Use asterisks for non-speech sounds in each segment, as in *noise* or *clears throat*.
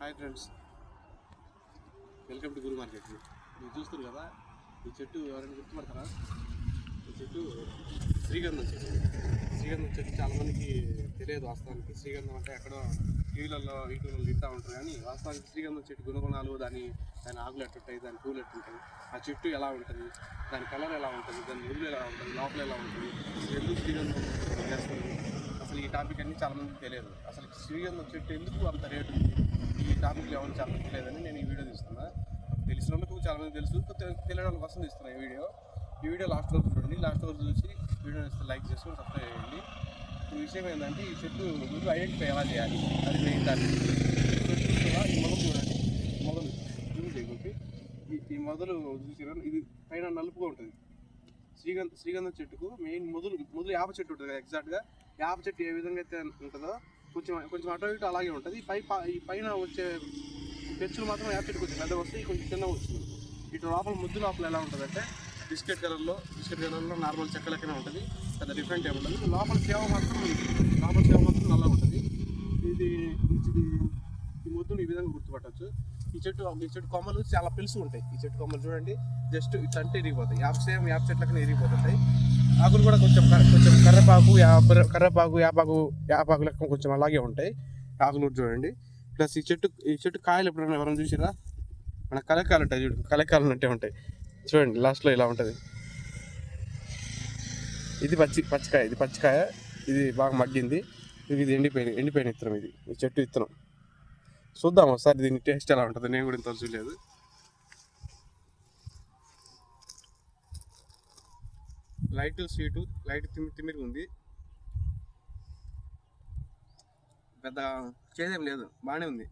Hi friends. Welcome to Guru market. మీరు చూస్తారు కదా ఈ చెట్టు ఎవరైనా గుర్తుపడతారా? ఈ చెట్టు శ్రీగంధం చెట్టు. శ్రీగంధం చెట్టు చాలామందికి తెలియదు వాస్తవానికి. శ్రీగంధం అంటే ఎక్కడో టీవీలలో యూట్యూబ్లో తింటూ ఉంటారు కానీ వాస్తవానికి శ్రీగంధం చెట్టు గుణగుణాలు దాని దాని ఆకులు ఎట్టుంటాయి దాని పూలు ఎట్టుంటాయి ఆ చెట్టు ఎలా ఉంటుంది దాని కలర్ ఎలా ఉంటుంది దాని ముళ్ళు ఎలా ఉంటుంది లోపల ఎలా ఉంటుంది ఎందుకు శ్రీగంధం చేస్తుంది అసలు ఈ టాపిక్ అన్ని చాలామందికి తెలియదు. అసలు శ్రీగంధం చెట్టు ఎందుకు అంత రేటు? ఉంది ఈ టాపిక్లు ఎవరు చెప్పట్లేదని నేను ఈ వీడియో తీస్తున్నా. తెలిసిన వాళ్ళకు చాలామంది తెలుసు. తెలియని వాళ్ళ కోసం తీస్తున్నా ఈ వీడియో. ఈ వీడియో లాస్ట్ వరకు చూడండి. లాస్ట్ వరకు చూసి వీడియో లైక్ చేసుకొని సబ్స్క్రైబ్ చేయండి. ఇప్పుడు విషయం ఏంటంటే ఈ చెట్టు ముందు ఐడెంటిఫై ఎలా చేయాలి? అది మెయిన్ టాపిక్ ఈ మొదలు చూడండి. మొదలు జూమ్ చేయకపోతే ఈ మొదలు చూసినా ఇది పైన నలుపుగా ఉంటుంది. శ్రీగంధ శ్రీగంధం చెట్టుకు మెయిన్ మొదలు మొదలు యాప చెట్టు ఉంటుంది ఎగ్జాక్ట్గా యాప చెట్టు ఏ విధంగా అయితే ఉంటుందో కొంచెం కొంచెం అటు ఇటు అలాగే ఉంటుంది. పై ఈ పైన వచ్చే పెచ్చులు మాత్రం యాపిడ్ కొంచెం పెద్ద వస్తాయి కొంచెం చిన్న వస్తుంది. ఇటు లోపల ముద్దు లోపల ఎలా ఉంటుందంటే బిస్కెట్ కలర్లో బిస్కెట్ కలర్లో నార్మల్ చెక్క లెక్కనే ఉంటుంది. పెద్ద డిఫరెంట్ ఏమి ఉంటుంది లోపల సేవ మాత్రం లోపల సేవ మాత్రం నల్లగా ఉంటుంది. ఇది ఇది ఈ ముద్దును ఈ విధంగా గుర్తుపట్టచ్చు. ఈ చెట్టు ఈ చెట్టు కొమ్మలు చాలా పెలుసు ఉంటాయి. ఈ చెట్టు కొమ్మలు చూడండి జస్ట్ ఇట్లా అంటే ఇరిగిపోతాయి. యాప్ సేమ్ యాప్ చెట్లకనే ఇరిగిపోతుంటాయి. ఆకులు కూడా కొంచెం కర్ర- కొంచెం కర్రపాకు యాప కర్రపాకు యాపాకు యాపాకు లెక్క కొంచెం అలాగే ఉంటాయి. ఆకులు కూడా చూడండి. ప్లస్ ఈ చెట్టు ఈ చెట్టు కాయలు ఎప్పుడైనా ఎవరైనా చూసారా మన కలకాయలు ఉంటాయి చూడు కలకాయలు అంటే ఉంటాయి. చూడండి లాస్ట్లో ఇలా ఉంటుంది. ఇది పచ్చి పచ్చికాయ ఇది పచ్చికాయ ఇది బాగా మగ్గింది. ఇది ఇది ఎండిపోయిన ఎండిపోయిన విత్తనం ఇది. ఈ చెట్టు విత్తనం చూద్దాం ఒకసారి దీని టేస్ట్ ఎలా ఉంటుంది నేను కూడా ఇంత చూడలేదు. లైట్ స్వీటు లైట్ తిమ్మి తిమ్మిరి ఉంది. పెద్ద చేదేం లేదు బాగానే ఉంది.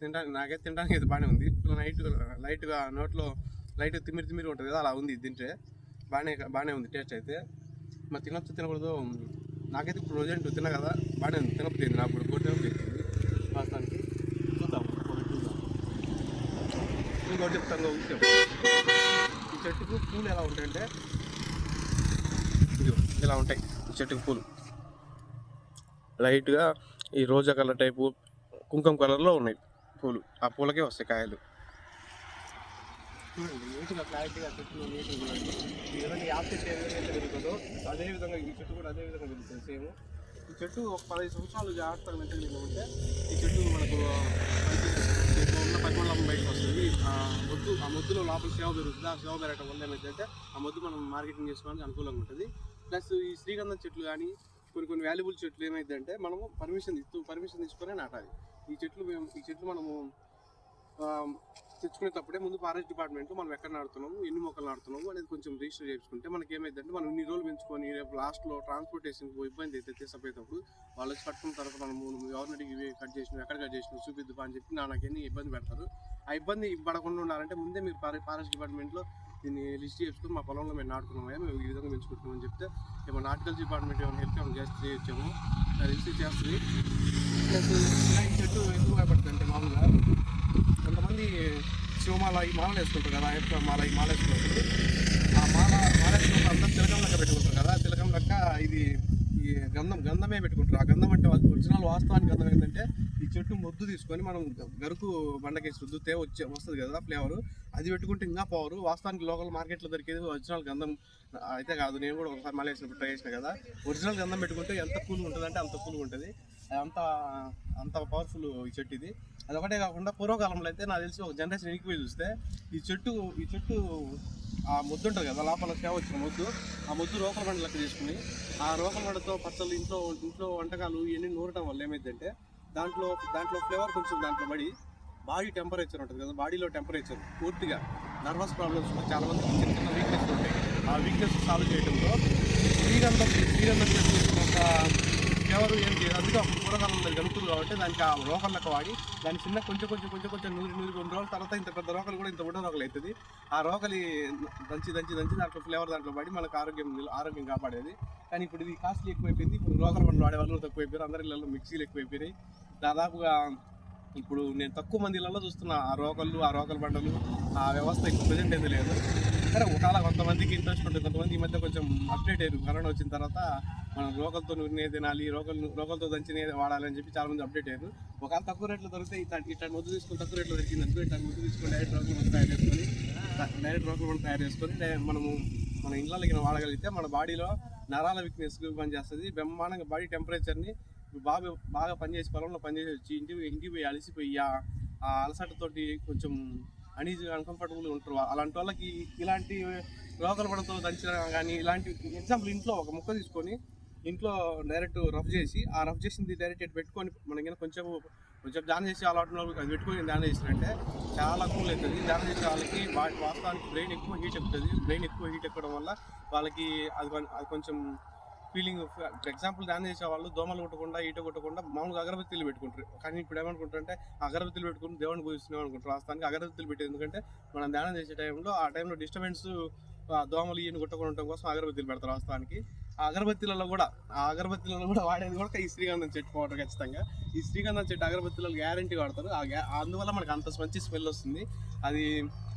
తినడానికి నాకైతే తినడానికి అయితే బాగానే ఉంది. నైట్ లైట్గా నోట్లో లైట్ తిమ్మిరి తిమ్మిరి ఉంటుంది కదా అలా ఉంది తింటే. బాగానే బాగానే ఉంది టేస్ట్ అయితే. మరి తినొచ్చు తినకూడదు నాకైతే ఇప్పుడు ప్రజెంట్ తిన్నా కదా బాగానే ఉంది. తినకపోయింది నాకు ఇప్పుడు కూడా తినకపోయింది వాస్తవానికి చూద్దాం ఒకటి చూద్దాం ఇంకోటి చెప్తాను ఇంకో ఈ చెట్టుకు పూలు ఎలా ఉంటాయంటే ఇదిగో ఇలా ఉంటాయి ఈ చెట్టుకు పూలు. లైట్గా ఈ రోజా కలర్ టైపు కుంకుమ కలర్లో ఉన్నాయి పూలు. ఆ పూలకే వస్తాయి కాయలు. చూడండి నీట్గా క్లారిటీగా చెట్లు నీట్గా చూడండి ఈ విధంగా యాప్ చెట్టు ఏ విధంగా పెరుగుతుందో అదే విధంగా ఈ చెట్టు కూడా అదే విధంగా పెరుగుతుంది సేమ్. ఈ చెట్టు ఒక పదిహేను సంవత్సరాలు జాగ్రత్తగా మెయింటైన్ ఉంటే ఈ చెట్టు మనకు మంచి చెట్టు ఉన్న పరిమాణం బయటకు వస్తుంది ఆ మొద్దు ఆ మొద్దులో లోపల సేవ పెరుగుతుంది? ఆ సేవ పెరగడం వల్ల ఏమైందంటే ఆ మొద్దు మనం మార్కెటింగ్ చేసుకోవడానికి అనుకూలంగా ఉంటుంది. ప్లస్ ఈ శ్రీగంధం చెట్లు కానీ కొన్ని కొన్ని వాల్యుబుల్ చెట్లు ఏమైందంటే మనము పర్మిషన్ ఇస్తూ పర్మిషన్ తీసుకునే నాటాలి. ఈ చెట్లు మేము ఈ చెట్లు మనము తెచ్చుకునేటప్పుడే ముందు ఫారెస్ట్ డిపార్ట్మెంట్ మనం ఎక్కడ నాడుతున్నాము ఎన్ని మొక్కలు నాడుతున్నాము అనేది కొంచెం రిజిస్టర్ చేసుకుంటే మనకి ఏమైందంటే మనం ఇన్ని రోజులు పెంచుకొని రేపు లాస్ట్లో ట్రాన్స్పోర్టేషన్ ఇబ్బంది అయితే తీసుకుపోయేటప్పుడు వాళ్ళు వచ్చి పట్టుకున్న తర్వాత మనం ఎవరిని ఇవి కట్ చేసినాం ఎక్కడ కట్ చేసినాం చూపిద్దు అని చెప్పి నాకెన్ని ఇబ్బంది పెడతారు. ఆ ఇబ్బంది పడకుండా ఉండాలంటే ముందే మీరు ఫారెస్ట్ డిపార్ట్మెంట్లో దీన్ని లిస్ట్ చేసుకుని మా పొలంలో మేము నాటుకున్నాము మేము ఈ విధంగా పెంచుకుంటున్నామని చెప్తే ఏమన్నా హార్టికల్చర్ డిపార్ట్మెంట్ ఏమైనా హెల్ప్ ఏమైనా చేస్తే చేయొచ్చాము. రిజిస్టర్ చేస్తుంది. చెట్టు ఎందుకు భయపడుతుంది అంటే మామూలుగా. కొంతమంది శివమాల ఈ మాలలు వేసుకుంటారు కదా అయ్యప్ప మాల ఈ మాల వేసుకుంటారు. ఆ మాల మాల వేసుకుంటారు అందరూ తిలకం లెక్క పెట్టుకుంటారు కదా తిలకం లెక్క ఇది ఈ గంధం గంధమే పెట్టుకుంటారు. ఆ గంధం అంటే ఒరిజినల్ వాస్తవానికి గంధం ఏంటంటే ఈ చెట్టు మొద్దు తీసుకొని మనం గరుకు బండకేసి రుద్దుతే వచ్చే వస్తుంది కదా ఫ్లేవర్. అది పెట్టుకుంటే ఇంకా పవర్ వాస్తవానికి లోకల్ మార్కెట్లో దొరికేది ఒరిజినల్ గంధం అయితే కాదు. నేను కూడా ఒకసారి మళ్ళీ వేసినప్పుడు ట్రై చేసిన కదా ఒరిజినల్ గంధం పెట్టుకుంటే ఎంత కూల్ ఉంటుంది అంటే అంత కూల్గా ఉంటుంది. అంత అంత పవర్ఫుల్ ఈ చెట్టు ఇది. అదొకటే కాకుండా పూర్వకాలంలో అయితే నాకు తెలిసి ఒక జనరేషన్ ఎనికిపోయి చూస్తే ఈ చెట్టు ఈ చెట్టు ఆ ముద్దు ఉంటుంది కదా లోపల సేవ వచ్చిన ముద్దు ఆ ముద్దు రోకల బండ లెక్క తీసుకుని ఆ రోకల బండతో పచ్చళ్ళు ఇంట్లో ఇంట్లో వంటకాలు ఇవన్నీ నూరటం వల్ల ఏమైందంటే దాంట్లో దాంట్లో ఫ్లేవర్ కొంచెం దాంట్లో పడి బాడీ టెంపరేచర్ ఉంటుంది కదా బాడీలో టెంపరేచర్ పూర్తిగా నర్వస్ ప్రాబ్లమ్స్ చాలా మంది చిన్న చిన్న వీక్నెస్ ఉంటాయి. ఆ వీక్నెస్ సాల్వ్ చేయడంలో శ్రీరంగం శ్రీరంగం చెట్టు ఎవరు ఏం చేయరు. అందుకే ఒక కూరగాయలు కలుగుతుంది కాబట్టి దానికి ఆ రోకల్ లెక్క వాడి దాని చిన్న కొంచెం కొంచెం కొంచెం కొంచెం నూరి నూరి కొన్ని రోజుల తర్వాత ఇంత పెద్ద రోకలు కూడా ఇంత బుడ్డ రోకలు అవుతుంది. ఆ రోకలి దంచి దంచి దంచి దాంట్లో ఫ్లేవర్ దాంట్లో పడి మనకు ఆరోగ్యం ఆరోగ్యం కాపాడేది. కానీ ఇప్పుడు ఇది కాస్ట్లీ ఎక్కువైపోయింది. ఇప్పుడు రోకల పండు వాడే వాళ్ళు తక్కువైపోయారు. అందరి ఇళ్ళలో మిక్సీలు ఎక్కువైపోయినాయి. దాదాపుగా ఇప్పుడు నేను తక్కువ మంది ఇళ్ళలో చూస్తున్నా ఆ రోకళ్ళు ఆ రోకల బండలు ఆ వ్యవస్థ ఇప్పుడు ప్రజెంట్ ఏది లేదు. సరే ఒకవేళ కొంతమందికి ఇంట్రెస్ట్ ఉంటుంది కొంతమంది ఈ మధ్య కొంచెం అప్డేట్ అయ్యారు. కరోనా వచ్చిన తర్వాత మనం రోకలతో నూనె తినాలి రోగలు రోగలతో దంచిన వాడాలని చెప్పి చాలా మంది అప్డేట్ అయ్యారు. ఒకవేళ తక్కువ రేట్లో దొరికితే ఇట్లా ఇట్లా ముద్దు తీసుకొని తక్కువ రేట్లో దొరికింది అనుకో ఇట్లా ముద్దు తీసుకొని డైరెక్ట్ రోగులు మనం తయారు చేసుకొని డైరెక్ట్ రోగులు మనం తయారు చేసుకొని మనము మన ఇళ్ళకి వాడగలిగితే మన బాడీలో నరాల వీక్నెస్ పనిచేస్తుంది. బ్రహ్మాండంగా బాడీ టెంపరేచర్ని బాగా బాగా పనిచేసి పొలంలో పనిచేసి వచ్చి ఇంటికి ఇంటికి పోయి అలసిపోయి ఆ- అలసటతోటి కొంచెం అనీజీగా అన్కంఫర్టబుల్గా ఉంటారు. అలాంటి వాళ్ళకి ఇలాంటి రోకల పడతో దంచిన కానీ ఇలాంటి ఎగ్జాంపుల్ ఇంట్లో ఒక ముక్క తీసుకొని ఇంట్లో డైరెక్ట్ రఫ్ చేసి ఆ రఫ్ చేసింది డైరెక్ట్ ఇటు పెట్టుకొని మనకి కొంచెం కొంచెం ధ్యానం చేసి అలవాటు అది పెట్టుకొని ధ్యానం చేసినట్టే చాలా కూల్ అవుతుంది. ధ్యానం చేసే వాళ్ళకి వా- వాస్తవానికి బ్రెయిన్ ఎక్కువ హీట్ ఎక్కుతుంది. బ్రెయిన్ ఎక్కువ హీట్ ఎక్కడం వల్ల వాళ్ళకి అది అది కొంచెం ఫీలింగ్ ఫర్ ఎగ్జాంపుల్ ధ్యానం చేసే వాళ్ళు దోమలు కొట్టకుండా ఈట కొట్టకుండా మామూలుగా అగరబత్తిలు పెట్టుకుంటారు. కానీ ఇప్పుడు ఏమనుకుంటారంటే అగరబత్తిలు పెట్టుకుని దేవుని పూజిస్తున్నాం అనుకుంటారు. వాస్తవానికి అగరబత్తిలు పెట్టేది ఎందుకంటే మనం ధ్యానం చేసే టైంలో ఆ టైంలో డిస్టర్బెన్స్ దోమలు ఈయన కొట్టకుండా ఉండటం కోసం అగరబత్తిలు పెడతారు వాస్తవానికి. ఆ కూడా ఆ అగరబత్తిలలో కూడా వాడేది కూడా ఈ శ్రీగంధం చెట్టు పౌడర్ ఖచ్చితంగా. ఈ శ్రీగంధం చెట్టు అగరబత్తిలలో గ్యారంటీ వాడతారు. ఆ గ్యా అందువల్ల మనకు అంత మంచి స్మెల్ వస్తుంది. అది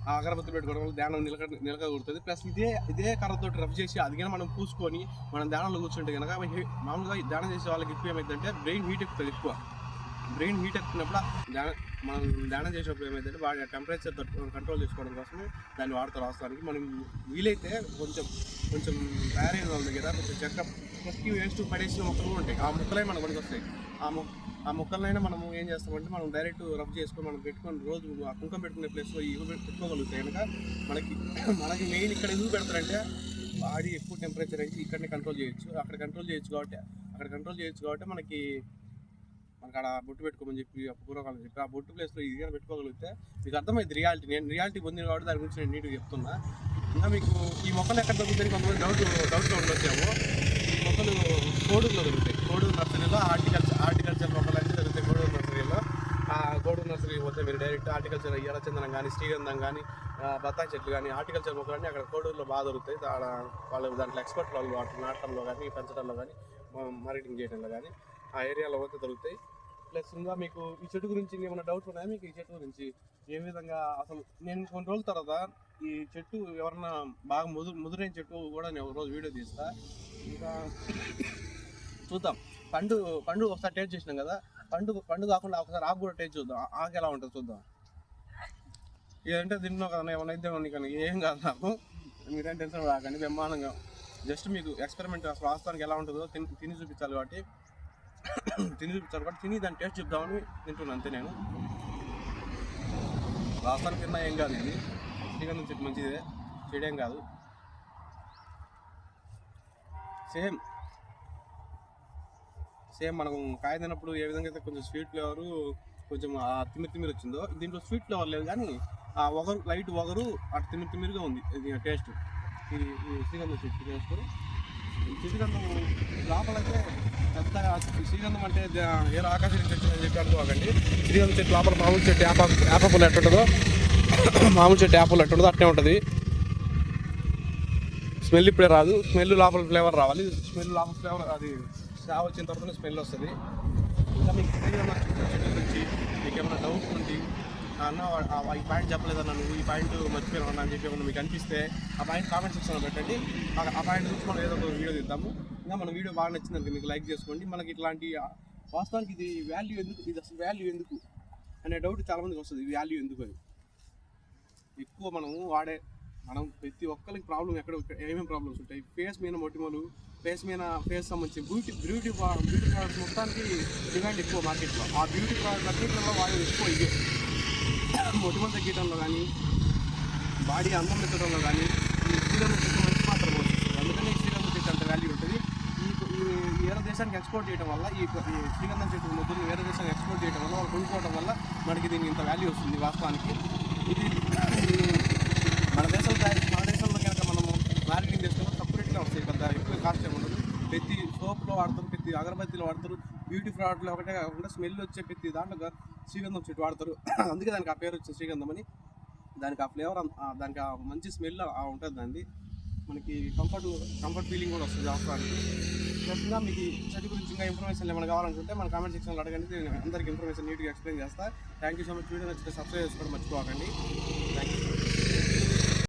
ఆ అగరబత్తి పెట్టుకోవడం వల్ల ధ్యానం నిలక నిలక ప్లస్ ఇదే ఇదే కర్రతో రఫ్ చేసి అది మనం పూసుకొని మనం ధ్యానంలో కూర్చుంటే కనుక మామూలుగా ధ్యానం చేసే వాళ్ళకి ఎక్కువ ఏమైందంటే బ్రెయిన్ హీట్ ఎక్కుతుంది ఎక్కువ. బ్రెయిన్ హీట్ ఎక్కుతున్నప్పుడు ధ్యానం మనం ధ్యానం చేసేటప్పుడు ఏమైందంటే వాడి టెంపరేచర్ కంట్రోల్ చేసుకోవడం కోసం దాన్ని వాడతారు వాస్తవానికి. మనం వీలైతే కొంచెం కొంచెం తయారైన వాళ్ళ దగ్గర కొంచెం చెక్క చెక్కి వేస్ట్ పడేసిన మొక్కలు కూడా ఉంటాయి. ఆ మొక్కలే మనకు పనికి వస్తాయి. ఆ మొక్క ఆ మొక్కలనైనా మనము ఏం చేస్తామంటే మనం డైరెక్ట్ రబ్ చేసుకొని మనం పెట్టుకొని రోజు ఆ కుంకం పెట్టుకునే ప్లేస్లో ఇవి పెట్టుకోగలుగుతాయి. కనుక మనకి *clears throat* మనకి మెయిన్ ఇక్కడ ఎందుకు పెడతారంటే బాడీ ఎక్కువ టెంపరేచర్ అయితే ఇక్కడనే కంట్రోల్ చేయొచ్చు. అక్కడ కంట్రోల్ చేయొచ్చు కాబట్టి అక్కడ కంట్రోల్ చేయొచ్చు కాబట్టి మనకి మనకు ఆడ బొట్టు పెట్టుకోమని చెప్పి ఆ పూర్వకాలం చెప్పి ఆ బొట్టు ప్లేస్లో ఇదిగా పెట్టుకోగలిగితే మీకు అర్థమైంది రియాలిటీ నేను రియాలిటీ పొందిన కాబట్టి దాని గురించి నేను నీట్గా చెప్తున్నా. మీకు ఈ మొక్కలు ఎక్కడ దొరుకుతాయి కొంతమంది డౌట్ డౌట్లో ఉండొచ్చాము ఈ మొక్కలు కోడూరులో దొరుకుతాయి. కోడూరు నర్సరీలో హార్టికల్చర్ హార్టికల్చర్ మొక్కలు అయితే దొరుకుతాయి. కోడూరు నర్సరీలో ఆ కోడూరు నర్సరీ పోతే మీరు డైరెక్ట్ హార్టికల్చర్ ఎర్రచందనం కానీ శ్రీగంధం కానీ బత్తాయి చెట్లు కానీ హార్టికల్చర్ మొక్కలు అన్నీ అక్కడ కోడూరులో బాగా దొరుకుతాయి. ఆడ వాళ్ళు దాంట్లో ఎక్స్పర్ట్ వాళ్ళు వాటి నాటడంలో కానీ పెంచడంలో కానీ మార్కెటింగ్ చేయడంలో కానీ ఆ ఏరియాలో పోతే దొరుకుతాయి. ప్లస్ ఇంకా మీకు ఈ చెట్టు గురించి ఏమైనా డౌట్స్ ఉన్నాయా మీకు? ఈ చెట్టు గురించి ఏ విధంగా అసలు నేను కొన్ని రోజుల తర్వాత ఈ చెట్టు ఎవరన్నా బాగా ముదురు ముదురైన చెట్టు కూడా నేను ఒక రోజు వీడియో తీస్తా. ఇంకా చూద్దాం. పండు పండు ఒకసారి టేస్ట్ చేసినాం కదా. పండు పండు కాకుండా ఒకసారి ఆకు కూడా టేస్ట్ చూద్దాం. ఆకు ఎలా ఉంటుంది చూద్దాం. ఏదంటే తిన్నావు కదా ఏమైనా అయితే కానీ ఏం కాదు నాకు. మీరేం టెన్షన్ రాకండి బ్రహ్మాండంగా. జస్ట్ మీకు ఎక్స్పెరిమెంట్ అసలు వాస్తవానికి ఎలా ఉంటుందో తిని తిని చూపించాలి కాబట్టి. తిని చూపించాలి కాబట్టి తిని దాన్ని టేస్ట్ చూద్దామని తింటున్నాను అంతే నేను. రాస్తానికి తిన్నా ఏం కాదు ఇది. శ్రీగంధం చెట్టు మంచిదే. చెడేం కాదు. సేమ్. సేమ్ మనం కాయ తిన్నప్పుడు ఏ విధంగా అయితే కొంచెం స్వీట్ ఫ్లేవరు కొంచెం ఆ తిమ్మిరి తిమ్మిరి వచ్చిందో దీంట్లో స్వీట్ ఫ్లేవర్ లేదు కానీ ఆ ఒగరు లైట్ ఒగరు అటు తిమ్మిరి తిమ్మిరిగా ఉంది. ఇది టేస్ట్. ఇది శ్రీగంధం చెట్టు టేస్ట్. శ్రీగంధం లోపలైతే పెద్ద శ్రీగంధం అంటే ఏ ఆకాశం చెట్టు అని చెప్పి అనుకోకండి. శ్రీగంధం చెట్టు లోపల మామూలు చెట్టు యాప యాపపులు ఎట్టుంటుందో మామూలు చెట్టు అట్టు ఎట్టుంటుందో అట్నే ఉంటుంది. స్మెల్ ఇప్పుడే రాదు. స్మెల్ లోపల ఫ్లేవర్ రావాలి. స్మెల్ లోపల ఫ్లేవర్ అది చావ వచ్చిన తర్వాత స్మెల్ వస్తుంది. ఇంకా మీకు నుంచి మీకు ఏమైనా డౌట్ ఉండి అన్న ఆ- ఈ పాయింట్ చెప్పలేదన్న నువ్వు ఈ పాయింట్ మర్చిపోయినా అని చెప్పి ఏమన్నా మీకు అనిపిస్తే ఆ పాయింట్ కామెంట్ సెక్షన్లో పెట్టండి. ఆ- పాయింట్ గురించి మనం ఏదో ఒక వీడియో తీద్దాము. ఇంకా మన వీడియో బాగా నచ్చిందంటే మీకు లైక్ చేసుకోండి. మనకి ఇట్లాంటి వాస్తవానికి ఇది వాల్యూ ఎందుకు? ఇది అసలు వాల్యూ ఎందుకు? అనే డౌట్ చాలామందికి వస్తుంది. వాల్యూ ఎందుకు అని. ఎక్కువ మనము వాడే మనం ప్రతి ఒక్కరికి ప్రాబ్లం ఎక్కడ ఏమేమి ప్రాబ్లమ్స్ ఉంటాయి? ఫేస్ మీద మొటిమలు ఫేస్ మీద ఫేస్ సంబంధించి బ్యూటీ బ్యూటీ బ్యూటీ ప్రోడక్ట్స్ మొత్తానికి డిమాండ్ ఎక్కువ మార్కెట్లో ఆ బ్యూటీ ప్రోడక్ట్ అన్నింటిలో వాడేది ఎక్కువ ఇవే. మొటిమలు తగ్గించడంలో కానీ బాడీ అందం పెట్టడంలో కానీ ఈ శ్రీరంగం చెట్టు మంచి మాత్రం పోషిస్తుంది అందుకని ఈ శ్రీరంగం చెట్టు అంత వాల్యూ ఉంటుంది. ఈ ఈ వేరే దేశానికి ఎక్స్పోర్ట్ చేయడం వల్ల ఈ ఈ శ్రీగంధం చెట్టు మొదలు వేరే దేశానికి ఎక్స్పోర్ట్ చేయడం వల్ల వాళ్ళు కొనుక్కోవడం వల్ల మనకి దీనికి ఇంత వాల్యూ వస్తుంది వాస్తవానికి. ఇది మన దేశంలో మన దేశంలో కనుక మనము మార్కెటింగ్ చేసుకుంటే తక్కువ రేట్గా వస్తాయి. పెద్ద ఎక్కువ కాస్ట్ ఏమి ఉండదు. ప్రతి సోప్లో వాడతారు ప్రతి అగరబత్తిలో వాడతారు. బ్యూటీ ప్రోడక్ట్లో ఒకటే కాకుండా స్మెల్ వచ్చే ప్రతి దాంట్లో శ్రీగంధం చెట్టు వాడతారు. *coughs* అందుకే దానికి ఆ పేరు వచ్చింది శ్రీగంధం అని. దానికి ఆ ఫ్లేవర్ దానికి ఆ మంచి స్మెల్ ఉంటుంది దాన్ని మనకి కంఫర్ట్ కంఫర్ట్ ఫీలింగ్ కూడా వస్తుంది ఆఫ్రానికి ప్లస్ ఇంకా మీకు చెట్టు గురించి ఇంకా ఇన్ఫర్మేషన్ ఏమైనా కావాలనుకుంటే మన కామెంట్ సెక్షన్లో అడగండి. నేను అందరికి ఇన్ఫర్మేషన్ నీట్గా ఎక్స్ప్లెయిన్ చేస్తా. Thank you so much video నచ్చితే సబ్స్క్రైబ్ చేసుకోవడం మర్చిపోకండి.